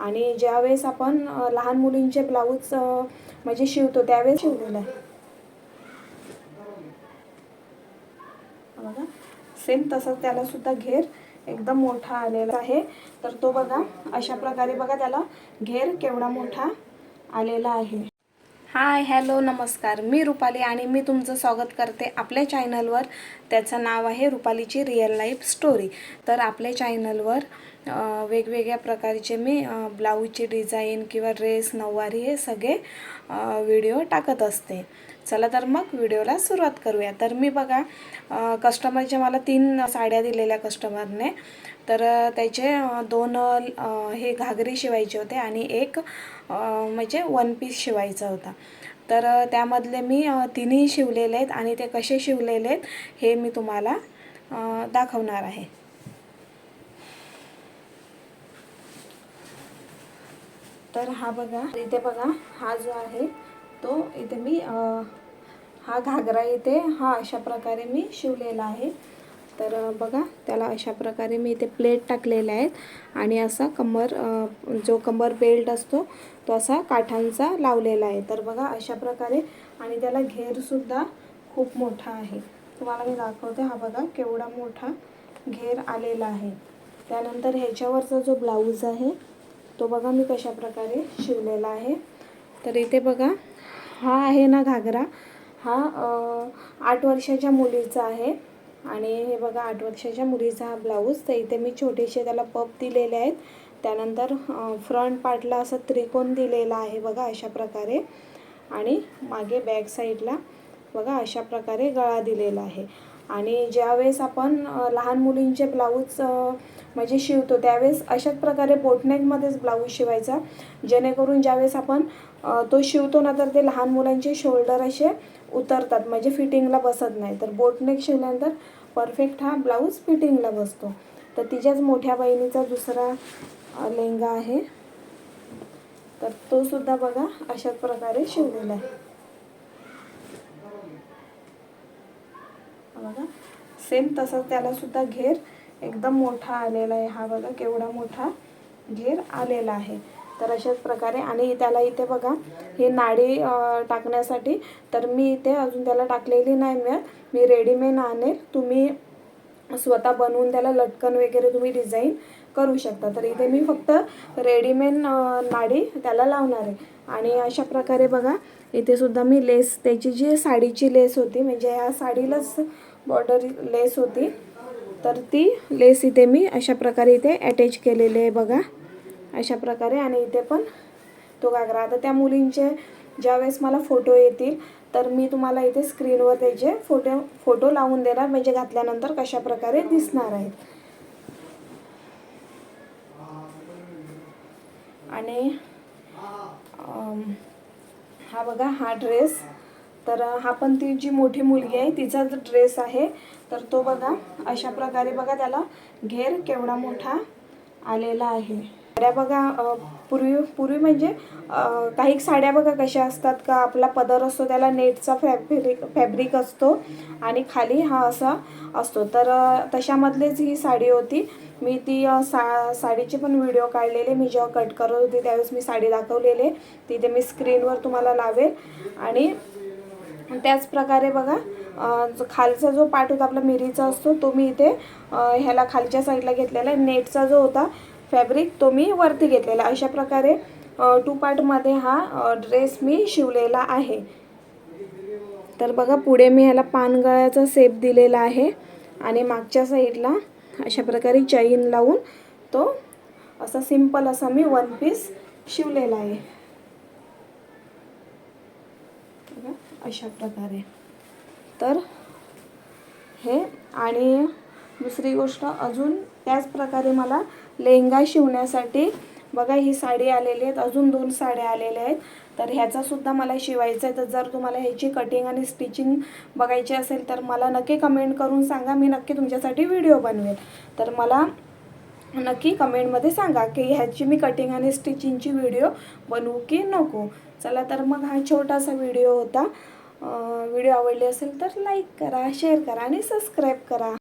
आणि ज्यावेळेस आपण लहान मुलींचे ब्लाऊज म्हणजे शिवतो त्यावेळेस शिवलेलं आहे. बघा सेम तसंच त्याला सुद्धा घेर एकदम मोठा आलेला आहे. तर तो बघा अशा प्रकारे बघा त्याला घेर केवढा मोठा आलेला आहे. हाय हॅलो नमस्कार. मी रुपाली आणि मी तुमचं स्वागत करते आपल्या चॅनलवर. त्याचं नाव आहे रुपालीची रिअल लाईफ स्टोरी. तर आपल्या चॅनलवर वेगवेगळ्या प्रकारचे मी ब्लाऊजची डिझाईन किंवा ड्रेस नऊवारी हे सगळे व्हिडिओ टाकत असते. चला तर मग व्हिडिओला सुरुवात करूया. तर मी बघा कस्टमरच्या मला तीन साड्या दिलेल्या कस्टमरने तर त्याचे दोन हे घागरी शिवायचे होते आणि एक म्हणजे वन पीस शिवायचा होता. तर त्यामधले मी तिन्ही शिवलेले आहेत आणि ते कसे शिवलेले आहेत हे मी तुम्हाला दाखवणार आहे. तर हा बघा इथे बघा हा जो आहे तो इथे मी हा घागरा इथे हा अशा प्रकारे मी शिवलेला आहे. तर बघा त्याला अशा प्रकारे मी इथे प्लेट टाकलेल्या आहेत. आणि असा कंबर जो कंबर बेल्ट असतो तो असा काठांचा लावलेला आहे. तर बघा अशा प्रकारे. आणि त्याला घेरसुद्धा खूप मोठा आहे. तुम्हाला मी दाखवते हा बघा केवढा मोठा घेर आलेला आहे. त्यानंतर ह्याच्यावरचा जो ब्लाऊज आहे तो बघा मी कशा प्रकारे शिवलेला आहे. तर इथे बघा हा आहे ना घागरा. हा आठ वर्षाच्या मुलीचा आहे. आणि हे बघा आठ वर्षाच्या मुलीचा हा ब्लाऊज. तर इथे मी छोटेसे त्याला पप दिलेले आहेत. त्यानंतर फ्रंट पार्टला असं त्रिकोण दिलेला आहे बघा अशा प्रकारे. आणि मागे बॅक साईडला बघा अशा प्रकारे गळा दिलेला आहे. आणि ज्यावेळेस आपण लहान मुलींचे ब्लाऊज म्हणजे शिवतो त्यावेळेस अशाच प्रकारे बोटनेकमध्येच ब्लाऊज शिवायचा. जेणेकरून ज्यावेळेस आपण तो शिवतो ना तर ते लहान मुलांचे शोल्डर असे उतरतात. म्हणजे फिटिंगला बसत नाही. तर बोटनेक शिवल्यानंतर परफेक्ट हा ब्लाऊज फिटिंगला बसतो. तर तिच्याच मोठ्या बहिणीचा दुसरा लेंगा आहे. तर तो सुद्धा बघा अशाच प्रकारे शिवलेला आहे. बघा. सेम तसंच त्याला सुद्धा घेर एकदम मोठा आलेला आहे. हा बघा केवढा मोठा घेर आलेला आहे. तर अशाच प्रकारे आणि त्याला इथे बघा ही नाडी टाकण्यासाठी तर मी इथे अजून त्याला टाकलेली नाही मिळत. मी रेडीमेड आणेल. तुम्ही स्वतः बनवून त्याला लटकन वगैरे तुम्ही डिझाईन करू शकता. तर इथे मी फक्त रेडीमेड नाडी त्याला लावणार आहे. आणि अशा प्रकारे बघा इथे सुद्धा मी लेस त्याची जी साडीची लेस होती म्हणजे या साडीलाच बॉर्डर लेस होती. तर ती लेस इथे मी अशा प्रकारे इथे अटॅच केलेले आहे बघा. अशा प्रकारे आणि इथे पण तो घागरा. आता त्या मुलींचे ज्यावेळेस मला फोटो येतील तर मी तुम्हाला इथे स्क्रीनवर त्याचे फोटो फोटो लावून देणार. म्हणजे घातल्यानंतर कशा प्रकारे दिसणार आहेत. आणि हा बघा हा ड्रेस तर हा पण ती जी मोठी मुलगी आहे तिचा जो ड्रेस आहे तर तो बघा अशा प्रकारे बघा त्याला घेर केवढा मोठा आलेला आहे. साड्या बघा पूर्वी पूर्वी म्हणजे काही साड्या बघा कशा असतात का? आपला पदर असतो त्याला नेटचा फॅब्रिक फॅब्रिक असतो आणि खाली हा असा असतो. तर तशामधलीच ही साडी होती. मी ती सा साडीचे पण व्हिडिओ काढलेले. मी जेव्हा कट करत होते त्यावेळेस मी साडी दाखवलेले. तिथे मी स्क्रीनवर तुम्हाला लावेल. आणि त्याचप्रकारे बघा जो खालचा जो पार्ट होता आपला मिरीचा असतो तो मी इथे ह्याला खालच्या साईडला घेतलेला आहे. नेटचा जो होता फॅब्रिक तो मी वरती घेतलेला अशा प्रकारे टू पार्टमध्ये हा ड्रेस मी शिवलेला आहे. तर बघा पुढे मी ह्याला पानगळ्याचा सेप दिलेला आहे. आणि मागच्या साईडला अशा प्रकारे चैन लावून तो असा सिंपल असा मी वन पीस शिवलेला आहे. बघा अशा प्रकारे. तर हे आणि दुसरी गोष्ट अजून त्याच प्रकारे मला लेहंगा शिवण्यासाठी बघा ही साडी आलेली आहेत अजून दोन साड्या आलेल्या आहेत. तर ह्याचासुद्धा मला शिवायचा आहे तर जर तुम्हाला ह्याची कटिंग आणि स्टिचिंग बघायची असेल तर मला नक्की कमेंट करून सांगा मी नक्की तुमच्यासाठी व्हिडिओ बनवेल. तर मला नक्की कमेंटमध्ये सांगा की ह्याची मी कटिंग आणि स्टिचिंगची व्हिडिओ बनवू की नको. चला तर मग हा छोटासा व्हिडिओ होता. व्हिडिओ आवडली असेल तर लाईक करा शेअर करा आणि सबस्क्राईब करा.